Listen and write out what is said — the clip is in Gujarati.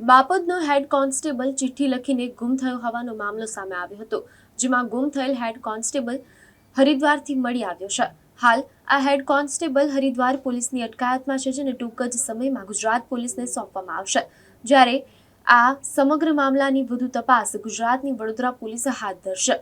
બાપદનો હેડ કોન્સ્ટેબલ ચિઠ્ઠી લખીને ગુમ થયો હોવાનો મામલો સામે આવ્યો હતો, જેમાં ગુમ થયેલ હેડ કોન્સ્ટેબલ હરિદ્વારથી મળી આવ્યો છે. હાલ, આ હેડ કોન્સ્ટેબલ હરિદ્વાર પોલીસની અટકાયતમાં છે, જેને ટૂંક જ સમયમાં ગુજરાત પોલીસને સોંપવામાં આવશે. જ્યારે આ સમગ્ર મામલાની વધુ તપાસ ગુજરાતની વડોદરા પોલીસે હાથ ધરશે.